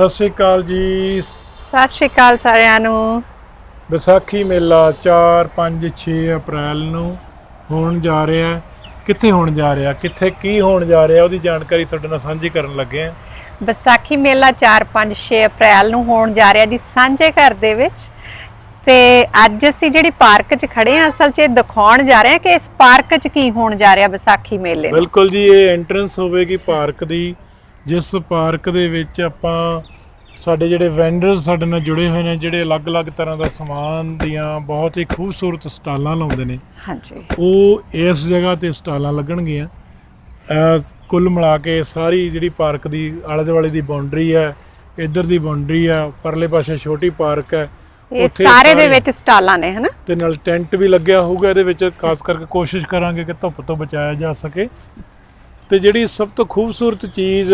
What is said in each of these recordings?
ਸਤਿ ਸ੍ਰੀ ਅਕਾਲ ਜੀ। ਸਤਿ ਸ਼੍ਰੀ ਅਕਾਲ ਸਾਰਿਆਂ ਨੂੰ। ਵਿਸਾਖੀ ਮੇਲਾ 4 5 6 ਅਪ੍ਰੈਲ ਨੂੰ ਹੋਣ ਜਾ ਰਿਹਾ ਹੈ। ਕਿੱਥੇ ਹੋਣ ਜਾ ਰਿਹਾ? ਕਿੱਥੇ ਕੀ ਹੋਣ ਜਾ ਰਿਹਾ? ਉਹਦੀ ਜਾਣਕਾਰੀ ਤੁਹਾਡੇ ਨਾਲ ਸਾਂਝੀ ਕਰਨ ਲੱਗੇ ਆ ਵਿਸਾਖੀ ਮੇਲਾ 4 5 6 ਅਪ੍ਰੈਲ ਨੂੰ ਹੋਣ ਜਾ ਰਿਹਾ ਜੀ ਸਾਂਝੇ ਘਰ ਦੇ ਵਿੱਚ। ਤੇ ਅੱਜ ਅਸੀਂ ਜਿਹੜੀ ਪਾਰਕ 'ਚ ਖੜੇ ਆ ਅਸਲ 'ਚ ਇਹ ਦਿਖਾਉਣ ਜਾ ਰਹੇ ਹਾਂ ਕਿ ਇਸ ਪਾਰਕ 'ਚ ਕੀ ਹੋਣ ਜਾ ਰਿਹਾ ਵਿਸਾਖੀ ਮੇਲੇ ਬਿਲਕੁਲ ਜੀ ਇਹ ਐਂਟਰੈਂਸ ਹੋਵੇਗੀ ਪਾਰਕ ਦੀ ਜਿਸ ਪਾਰਕ ਦੇ ਵਿੱਚ ਆਪਾਂ ਸਾਡੇ ਜਿਹੜੇ ਵੈਂਡਰਸ ਸਾਡੇ ਨਾਲ ਜੁੜੇ ਹੋਏ ਨੇ ਜਿਹੜੇ ਅਲੱਗ-ਅਲੱਗ ਤਰ੍ਹਾਂ ਦਾ ਸਮਾਨ ਦੀਆਂ ਬਹੁਤ ਹੀ ਖੂਬਸੂਰਤ ਸਟਾਲਾਂ ਲਾਉਂਦੇ ਨੇ। ਹਾਂਜੀ। ਉਹ ਇਸ ਜਗ੍ਹਾ ਤੇ ਸਟਾਲਾਂ ਲੱਗਣਗੀਆਂ। ਕੁੱਲ ਮਿਲਾ ਕੇ ਸਾਰੀ ਜਿਹੜੀ ਪਾਰਕ ਦੀ ਆਲੇ ਦੁਆਲੇ ਦੀ ਬਾਉਂਡਰੀ ਹੈ ਇੱਧਰ ਦੀ ਬਾਉਂਡਰੀ ਹੈ ਪਰਲੇ ਪਾਸੇ ਛੋਟੀ ਪਾਰਕ ਹੈ ਇਹ ਉੱਥੇ ਸਾਰੇ ਦੇ ਵਿੱਚ ਸਟਾਲਾਂ ਨੇ ਹਨਾ? ਤੇ ਨਾਲ ਟੈਂਟ ਵੀ ਲੱਗਿਆ ਹੋਊਗਾ ਇਹਦੇ ਵਿੱਚ ਖਾਸ ਕਰਕੇ ਕੋਸ਼ਿਸ਼ ਕਰਾਂਗੇ ਕਿ ਧੁੱਪ ਤੋਂ ਬਚਾਇਆ ਜਾ ਸਕੇ। ਤੇ ਜਿਹੜੀ ਸਭ ਤੋਂ ਖੂਬਸੂਰਤ ਚੀਜ਼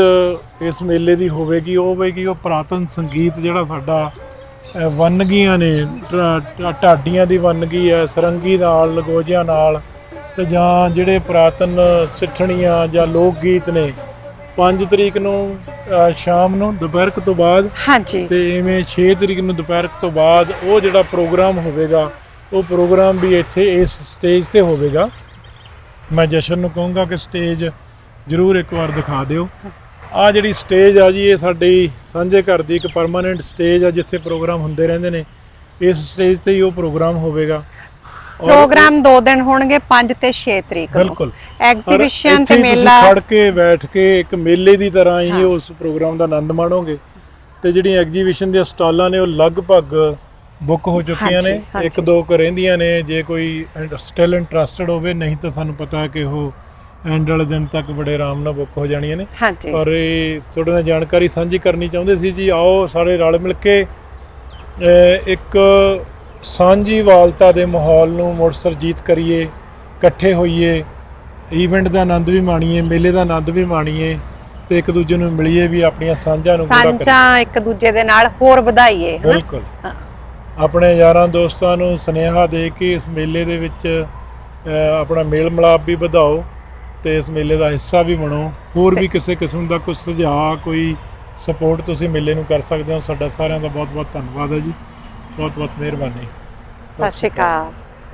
ਇਸ ਮੇਲੇ ਦੀ ਹੋਵੇਗੀ ਉਹ ਹੋਵੇਗੀ ਉਹ ਪੁਰਾਤਨ ਸੰਗੀਤ ਜਿਹੜਾ ਸਾਡਾ ਵੰਨਗੀਆਂ ਨੇ ਢਾਡੀਆਂ ਦੀ ਵੰਨਗੀ ਹੈ ਸਰੰਗੀ ਨਾਲ ਲਗੋਜਿਆਂ ਨਾਲ ਤੇ ਜਾਂ ਜਿਹੜੇ ਪੁਰਾਤਨ ਸਿੱਠਣੀਆਂ ਜਾਂ ਲੋਕ ਗੀਤ ਨੇ 5 ਤਰੀਕ ਨੂੰ ਸ਼ਾਮ ਨੂੰ ਦੁਪਹਿਰ ਤੋਂ ਬਾਅਦ ਹਾਂਜੀ। ਤੇ ਇਵੇਂ 6 ਤਰੀਕ ਨੂੰ ਦੁਪਹਿਰ ਤੋਂ ਬਾਅਦ ਉਹ ਜਿਹੜਾ ਪ੍ਰੋਗਰਾਮ ਹੋਵੇਗਾ ਉਹ ਪ੍ਰੋਗਰਾਮ ਵੀ ਇੱਥੇ ਇਸ ਸਟੇਜ ਤੇ ਹੋਵੇਗਾ। ਮੈਂ ਜਸ਼ਨ ਨੂੰ ਕਹੂੰਗਾ ਕਿ ਸਟੇਜ ਜ਼ਰੂਰ ਇੱਕ ਵਾਰ ਦਿਖਾ ਦਿਓ। ਆ ਜਿਹੜੀ ਸਟੇਜ ਆ ਜੀ ਇਹ ਸਾਡੀ ਸਾਂਝੇ ਘਰ ਦੀ ਇੱਕ ਪਰਮਾਨੈਂਟ ਸਟੇਜ ਆ ਜਿੱਥੇ ਪ੍ਰੋਗਰਾਮ ਹੁੰਦੇ ਰਹਿੰਦੇ ਨੇ। ਇਸ ਸਟੇਜ ਤੇ ਹੀ ਉਹ ਪ੍ਰੋਗਰਾਮ ਹੋਵੇਗਾ। ਪ੍ਰੋਗਰਾਮ 2 ਦਿਨ ਹੋਣਗੇ 5 ਤੇ 6 ਤਰੀਕ ਨੂੰ। ਬਿਲਕੁਲ। ਐਗਜ਼ੀਬਿਸ਼ਨ ਤੇ ਮੇਲਾ ਖੜ ਕੇ ਬੈਠ ਕੇ ਇੱਕ ਮੇਲੇ ਦੀ ਤਰ੍ਹਾਂ ਹੀ। ਉਸ ਪ੍ਰੋਗਰਾਮ ਦਾ ਆਨੰਦ ਮਾਣੋਗੇ। ਤੇ ਜਿਹੜੀਆਂ ਐਗਜੀਬਿਸ਼ਨ ਦੀਆਂ ਸਟਾਲਾਂ ਨੇ ਉਹ ਲਗਭਗ ਬੁੱਕ ਹੋ ਚੁੱਕੀਆਂ ਨੇ। ਇੱਕ ਦੋ ਕੁ ਰਹਿੰਦੀਆਂ ਨੇ। ਜੇ ਕੋਈ ਸਟਿਲ ਇੰਟਰਸਟਿਡ ਹੋਵੇ ਨਹੀਂ ਤਾਂ ਸਾਨੂੰ ਪਤਾ ਕਿ ਉਹ ਐਂਡ ਵਾਲੇ ਦਿਨ ਤੱਕ ਬੜੇ ਆਰਾਮ ਨਾਲ ਬੁੱਕ ਹੋ ਜਾਣੀਆਂ ਨੇ। ਹਾਂਜੀ। ਪਰ ਇਹ ਤੁਹਾਡੇ ਨਾਲ ਜਾਣਕਾਰੀ ਸਾਂਝੀ ਕਰਨੀ ਚਾਹੁੰਦੇ ਸੀ ਜੀ ਆਓ ਸਾਰੇ ਰਲ ਮਿਲ ਕੇ ਅਹ, ਇੱਕ ਸਾਂਝੀ ਵਾਲਤਾ ਦੇ ਮਾਹੌਲ ਨੂੰ ਮੁੜ ਸਰਜੀਤ ਕਰੀਏ ਇਕੱਠੇ ਹੋਈਏ ਈਵੈਂਟ ਦਾ ਆਨੰਦ ਵੀ ਮਾਣੀਏ ਮੇਲੇ ਦਾ ਆਨੰਦ ਵੀ ਮਾਣੀਏ ਤੇ ਇੱਕ ਦੂਜੇ ਨੂੰ ਮਿਲੀਏ ਵੀ ਆਪਣੀਆਂ ਸਾਂਝਾਂ ਨੂੰ ਪੂਰਾ ਕਰੀਏ। ਸਾਂਝਾ ਇੱਕ ਦੂਜੇ ਦੇ ਨਾਲ ਹੋਰ ਵਧਾਈਏ ਹਨਾ? ਬਿਲਕੁਲ। ਹਾਂ। ਆਪਣੇ ਯਾਰਾਂ ਦੋਸਤਾਂ ਨੂੰ ਸੁਨੇਹਾ ਦੇ ਕੇ ਇਸ ਮੇਲੇ ਦੇ ਵਿੱਚ ਅਹ, ਆਪਣਾ ਮੇਲ ਮਿਲਾਪ ਵੀ ਵਧਾਓ। ਤੇ ਇਸ ਮੇਲੇ ਦਾ ਹਿੱਸਾ ਵੀ ਬਣੋ। ਹੋਰ ਵੀ ਕਿਸੇ ਕਿਸਮ ਦਾ ਕੋਈ ਸੁਝਾਅ, ਕੋਈ ਸਪੋਰਟ ਤੁਸੀਂ ਮੇਲੇ ਨੂੰ ਕਰ ਸਕਦੇ ਹੋ, ਸਾਡਾ ਸਾਰਿਆਂ ਦਾ ਬਹੁਤ ਬਹੁਤ ਧੰਨਵਾਦ ਹੈ ਜੀ। ਬਹੁਤ ਬਹੁਤ ਮਿਹਰਬਾਨੀ। ਸਤਿ ਸ਼੍ਰੀ ਅਕਾਲ।